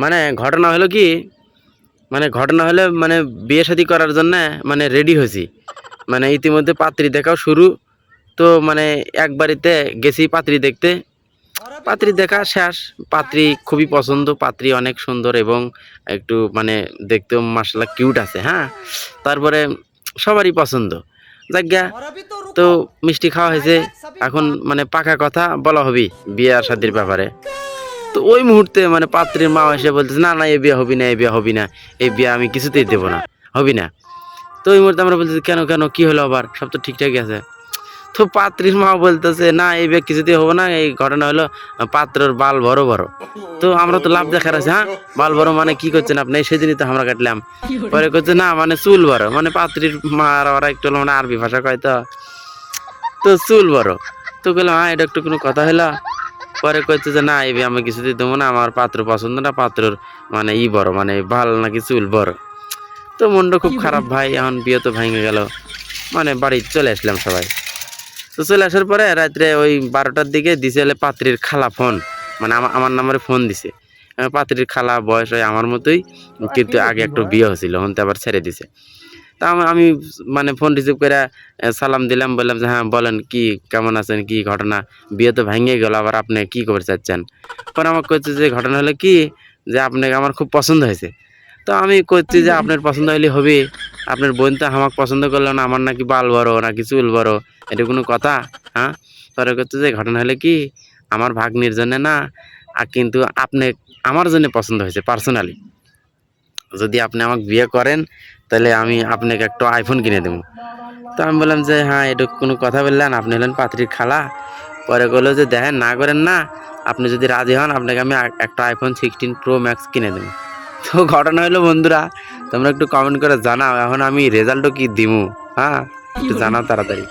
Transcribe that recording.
মানে ঘটনা হলো কি? মানে ঘটনা হলে মানে বিয়ে শাদী করার জন্য মানে রেডি হয়েছি। মানে ইতিমধ্যে পাত্রী দেখাও শুরু। তো মানে এক বাড়িতে গেছি পাত্রী দেখতে। পাত্রী দেখা শেষ। পাত্রী খুবই পছন্দ। পাত্রী অনেক সুন্দর এবং একটু মানে দেখতেও মাসাল্লাহ কিউট আছে হ্যাঁ? তারপরে সবারই পছন্দ। যাজ্ঞা তো মিষ্টি খাওয়া হয়েছে। এখন মানে পাকা কথা বলা হবি বিয়ে আর শাদির ব্যাপারে। তো ওই মুহূর্তে মানে পাত্রীর মা এসে বলতেছে, না না এই বিয়ে হবি না এই বিয়ে হবি না এই বিয়ে আমি কিছুতেই দেবো না, হবি না। তো ওই মুহূর্তে আমরা বলতেছি, কেন কেন, কি হলো আবার? সব তো ঠিকঠাকই আছে। তো পাত্রীর মা বলতেছে, না এই বিয়ে কিছুতেই হব না, এই ঘটনা হলো পাত্রর বাল বড় বড়। তো আমরা তো লাভ দেখার আছে হ্যাঁ? বাল বড় মানে কি করছেন আপনি? সেদিনই তো আমরা কাটলাম। পরে করছে, না মানে চুল বড়। মানে পাত্রীর মা আর ওরা একটু মানে আরবি ভাষা কয় তো। তো চুল বড়। তো বললাম হ্যাঁ এটা একটু কোনো কথা হলো? পরে কইছে যে না এই বিয়ে আমি কিছুতেই দেবো না। আমার পাত্র পছন্দ না। পাত্রর মানে ই বড় মানে ভালো নাকি চুল বড়? তো মনটা খুব খারাপ ভাই। এখন বিয়ে তো ভেঙে গেল। মানে বাড়ি চলে আসলাম সবাই। তো চলে আসার পরে রাত্রে ওই বারোটার দিকে দিছে হলে পাত্রীর খালা ফোন। মানে আমার আমার নাম্বারে ফোন দিছে। পাত্রীর খালা বয়স হয় আমার মতোই। কিন্তু আগে একটু বিয়ে হয়েছিল হন আবার ছেড়ে দিছে। তা আমি- আমি মানে ফোন রিসিভ করে সালাম দিলাম বললাম যে হ্যাঁ বলেন কি কেমন আছেন কি ঘটনা? বিয়ে তো ভেঙে গেল আবার আপনি কি করতে চাচ্ছেন? পরে আমার কইছে যে ঘটনা হলো কি যে আপনাকে আমার খুব পছন্দ হয়েছে। তো আমি করছি যে আপনার পছন্দ হলে হবে আপনার বোন তো আমাকে পছন্দ করল না আমার নাকি বাল বড় নাকি চুল বড় এটা কোনো কথা হ্যাঁ? পরে করছে যে ঘটনা হলে কি আমার ভাগ্নির জন্য না আর কিন্তু আপনি আমার জন্য পছন্দ হয়েছে পার্সোনালি যদি আপনি আমাকে বিয়ে করেন, তাহলে আমি আপনাকে একটা আইফোন কিনে দেবো। তো আমি বললাম যে হ্যাঁ এটা কোনো কথা বললেন, আপনি হলেন পাত্রীর খালা। পরে বলল যে, দেখেন, না করেন না, আপনি যদি রাজি হন, আপনাকে আমি একটা আইফোন সিক্সটিন প্রো ম্যাক্স কিনে দেবো। তো ঘটনা হলো বন্ধুরা, তোমরা একটু কমেন্ট করে জানাও, এখন আমি রেজাল্টও কি দিমু? হ্যাঁ একটু জানাও তাড়াতাড়ি।